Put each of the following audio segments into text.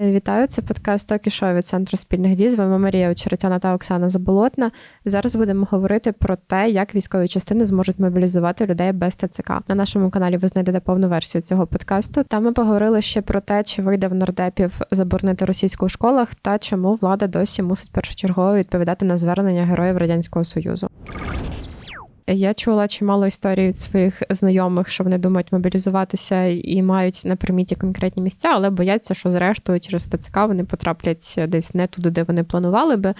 Вітаю, це подкаст «Токі Шоу» від центру спільних дій. З вами Марія Очеретяна та Оксана Заболотна. Зараз будемо говорити про те, як військові частини зможуть мобілізувати людей без ТЦК. На нашому каналі ви знайдете повну версію цього подкасту. Там ми поговорили ще про те, чи вийде в нардепів заборонити російську в школах та чому влада досі мусить першочергово відповідати на звернення героїв радянського союзу. Я чула чимало історій від своїх знайомих, що вони думають мобілізуватися і мають на приміті конкретні місця, але бояться, що зрештою через ТЦК вони потраплять десь не туди, де вони планували би,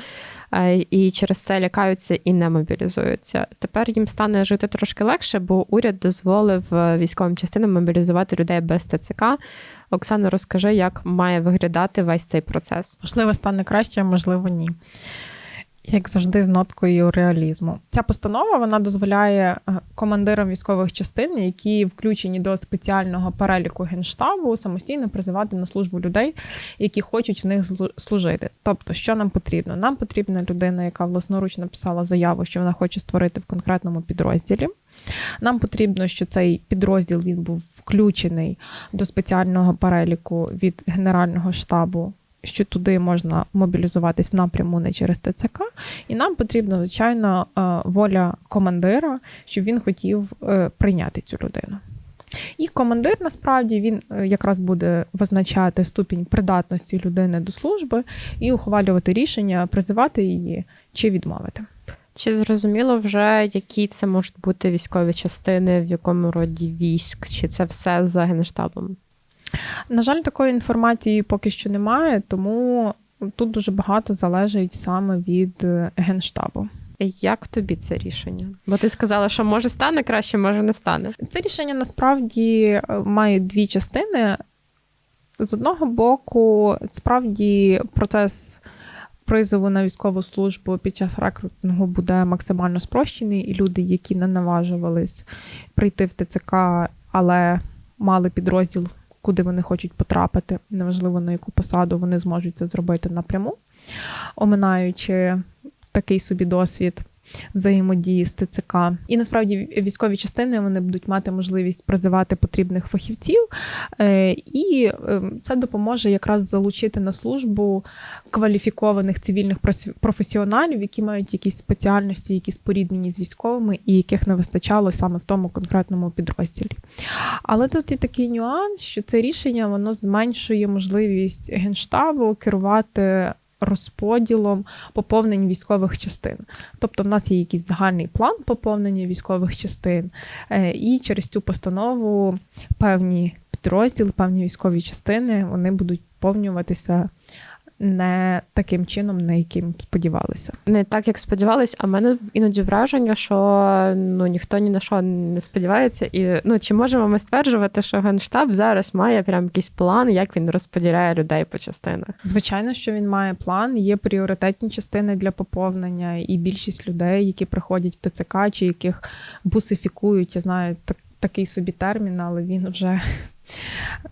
е, і через це лякаються і не мобілізуються. Тепер їм стане жити трошки легше, бо уряд дозволив е, військовим частинам мобілізувати людей без ТЦК. Оксано, розкажи, як має виглядати весь цей процес. Можливо, стане краще, можливо, ні. Як завжди, з ноткою реалізму. Ця постанова вона дозволяє е, командирам військових частин, які включені до спеціального переліку генштабу, самостійно призивати на службу людей, які хочуть в них служити. Тобто, що нам потрібно? Нам потрібна людина, яка власноруч написала заяву, що вона хоче створити в конкретному підрозділі. Нам потрібно, що цей підрозділ він був включений до спеціального переліку від Генерального штабу що туди можна мобілізуватись напряму не через ТЦК, і нам потрібна, звичайно, е, воля командира, щоб він хотів е, прийняти цю людину. І командир насправді він е, якраз буде визначати ступінь придатності людини до служби і ухвалювати рішення, призивати її чи відмовити. Чи зрозуміло вже, які це можуть бути військові частини, в якому роді військ, чи це все за генштабом? На жаль, такої інформації поки що немає, тому тут дуже багато залежить саме від е, генштабу. Як тобі це рішення? Бо ти сказала, що може стане краще, може не стане. Це рішення насправді е, має дві частини. З одного боку, справді процес призову на військову службу під час рекрутингу буде максимально спрощений, і люди, які не наважувались прийти в ТЦК, але мали підрозділ куди вони хочуть потрапити, неважливо на яку посаду вони зможуть це зробити напряму, оминаючи такий собі досвід взаємодії з ТЦК. І насправді військові частини вони будуть мати можливість призивати потрібних фахівців, е, і ем, це допоможе якраз залучити на службу кваліфікованих цивільних професіоналів, які мають якісь спеціальності, які споріднені з військовими, і яких не вистачало саме в тому конкретному підрозділі. Але тут є такий нюанс, що це рішення воно зменшує можливість генштабу керувати розподілом поповнень військових частин. Тобто, в нас є якийсь загальний план поповнення військових частин, е, і через цю постанову певні підрозділи, певні військові частини вони будуть поповнюватися не таким чином, на яким сподівалися. Не так, як сподівались, а в мене іноді враження, що ну ніхто ні на що не сподівається. І ну чи можемо ми стверджувати, що Генштаб зараз має прям якийсь план, як він розподіляє людей по частинах? Звичайно, що він має план. Є пріоритетні частини для поповнення, і більшість людей, які приходять в ТЦК, чи яких бусифікують, я знаю так. Такий собі термін, але він вже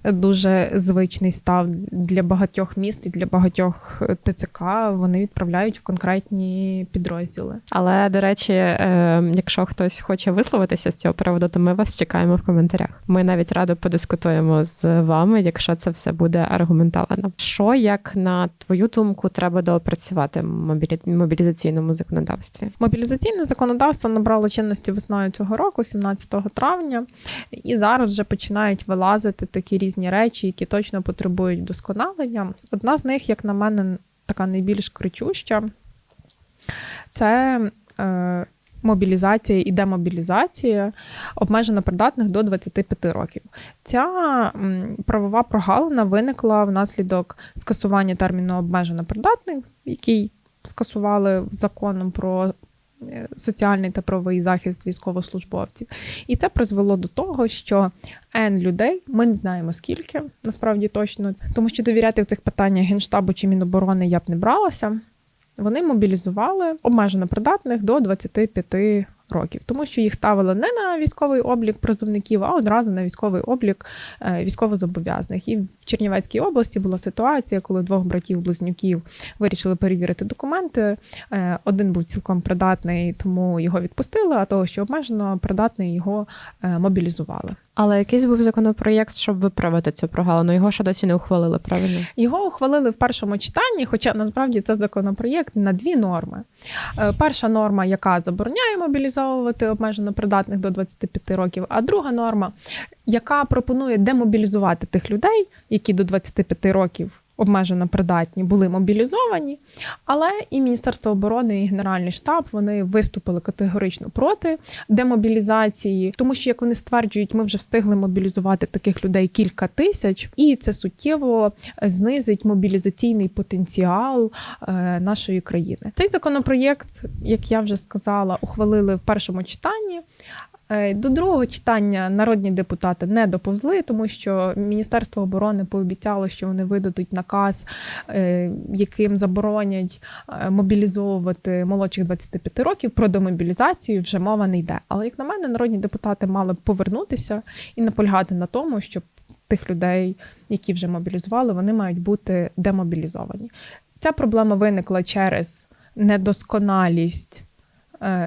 дуже звичний став для багатьох міст і для багатьох ТЦК. Вони відправляють в конкретні підрозділи. Але до речі, е, якщо хтось хоче висловитися з цього приводу, то ми вас чекаємо в коментарях. Ми навіть радо подискутуємо з вами, якщо це все буде аргументовано. Що як на твою думку треба доопрацювати в мобілізаційному законодавстві? Мобілізаційне законодавство набрало чинності весною цього року, 17 травня, і зараз вже починають вилазити вилазити такі різні речі, які точно потребують вдосконалення. Одна з них, як на мене, така найбільш кричуща, це е, мобілізація і демобілізація обмежено придатних до 25 років. Ця правова прогалина виникла внаслідок скасування терміну обмежено придатний, який скасували законом про соціальний та правовий захист військовослужбовців. І це призвело до того, що N людей, ми не знаємо скільки, насправді точно, тому що довіряти в цих питаннях Генштабу чи Міноборони я б не бралася. Вони мобілізували обмежено придатних до 25 років, тому що їх ставили не на військовий облік призовників, а одразу на військовий облік е, військовозобов'язаних. І в Чернівецькій області була ситуація, коли двох братів-близнюків вирішили перевірити документи. Е, один був цілком придатний, тому його відпустили, а того, що обмежено придатний, його е, мобілізували. Але якийсь був законопроєкт, щоб виправити цю прогалину. Його ще досі не ухвалили, правильно? Його ухвалили в першому читанні, хоча насправді це законопроєкт на дві норми. Е, Перша норма, яка забороняє мобілізовувати обмежено придатних до 25 років, а друга норма, яка пропонує демобілізувати тих людей, які до 25 років обмежено придатні були мобілізовані. Але і Міністерство оборони, і Генеральний штаб вони виступили категорично проти демобілізації, тому що, як вони стверджують, ми вже встигли мобілізувати таких людей кілька тисяч, і це суттєво знизить мобілізаційний потенціал е, нашої країни. Цей законопроєкт, як я вже сказала, ухвалили в першому читанні. Е, До другого читання народні депутати не доповзли, тому що Міністерство оборони пообіцяло, що вони видадуть наказ, е, яким заборонять е, мобілізовувати молодших 25 років. Про демобілізацію вже мова не йде. Але як на мене, народні депутати мали б повернутися і наполягати на тому, щоб тих людей, які вже мобілізували, вони мають бути демобілізовані. Ця проблема виникла через недосконалість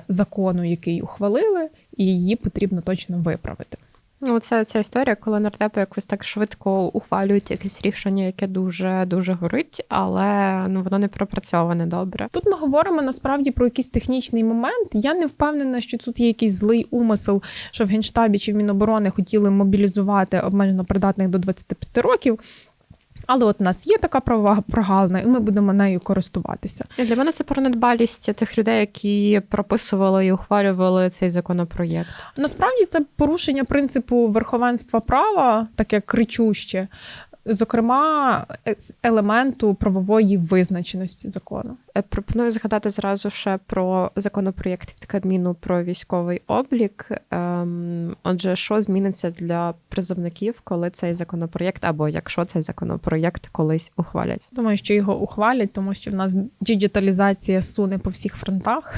закону, який ухвалили, і її потрібно точно виправити. Ну, це ця історія, коли нардепи якось так швидко ухвалюють якесь рішення, яке дуже дуже горить, але ну воно не пропрацьоване добре. Тут ми говоримо насправді про якийсь технічний момент. Я не впевнена, що тут є якийсь злий умисел, що в Генштабі чи в Міноборони хотіли мобілізувати обмежено придатних до 25 років. Але от у нас є така правова прогалина, і ми будемо нею користуватися. Для мене це про недбалість тих людей, які прописували і ухвалювали цей законопроєкт. Насправді це порушення принципу верховенства права, таке кричуще, зокрема, елементу правової визначеності закону. Е, Пропоную згадати зразу ще про законопроєкт від Кабміну про військовий облік. Ем, отже, що зміниться для призовників, коли цей законопроєкт, або якщо цей законопроєкт колись ухвалять? Думаю, що його ухвалять, тому що в нас діджиталізація суне по всіх фронтах.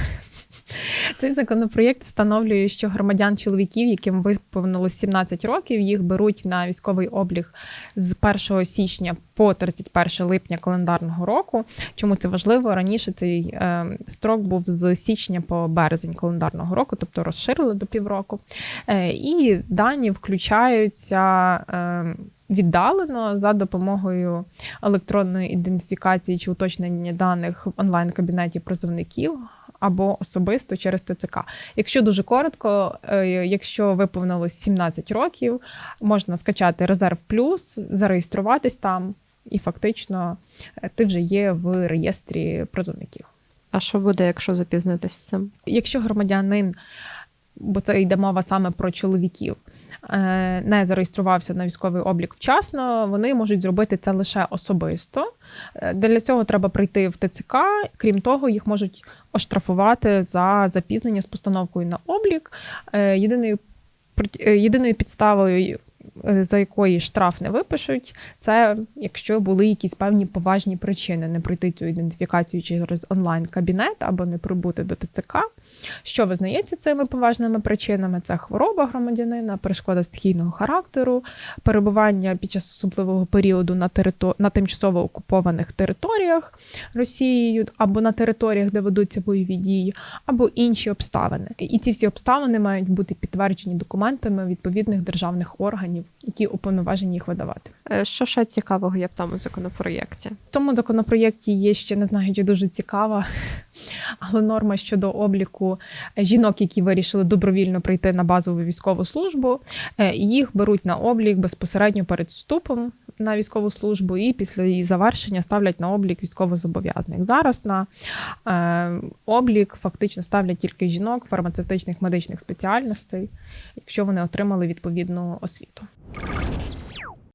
Цей законопроєкт встановлює, що громадян чоловіків, яким виповнилось 17 років, їх беруть на військовий облік з 1 січня по 31 липня календарного року. Чому це важливо? Раніше цей е, строк був з січня по березень календарного року, тобто розширили до півроку. Е, і дані включаються. Е, Віддалено за допомогою електронної ідентифікації чи уточнення даних в онлайн-кабінеті призовників або особисто через ТЦК. Якщо дуже коротко, е, якщо виповнилось 17 років, можна скачати резерв плюс, зареєструватись там, і фактично е, ти вже є в реєстрі призовників. А що буде, якщо запізнитись з цим? Якщо громадянин, бо це йде мова саме про чоловіків, не зареєструвався на військовий облік вчасно, вони можуть зробити це лише особисто. Е, Для цього треба прийти в ТЦК. Крім того, їх можуть оштрафувати за запізнення з постановкою на облік. Е, Єдиною е, єдиною підставою. е, За якої штраф не випишуть, це якщо були якісь певні поважні причини не пройти цю ідентифікацію через онлайн-кабінет або не прибути до ТЦК. Що визнається цими поважними причинами? Це хвороба громадянина, перешкода стихійного характеру, перебування під час особливого періоду на терито... на тимчасово окупованих територіях Росією або на територіях, де ведуться бойові дії, або інші обставини. І ці всі обставини мають бути підтверджені документами відповідних державних органів, які уповноважені їх видавати. Е, Що ще цікавого є в тому законопроєкті? В тому законопроєкті є ще не знаю, чи дуже цікава, але норма щодо обліку жінок, які вирішили добровільно прийти на базову військову службу. Е, Їх беруть на облік безпосередньо перед вступом на військову службу, і після її завершення ставлять на облік військовозобов'язаних. Зараз на е, облік фактично ставлять тільки жінок фармацевтичних медичних спеціальностей, якщо вони отримали відповідну освіту.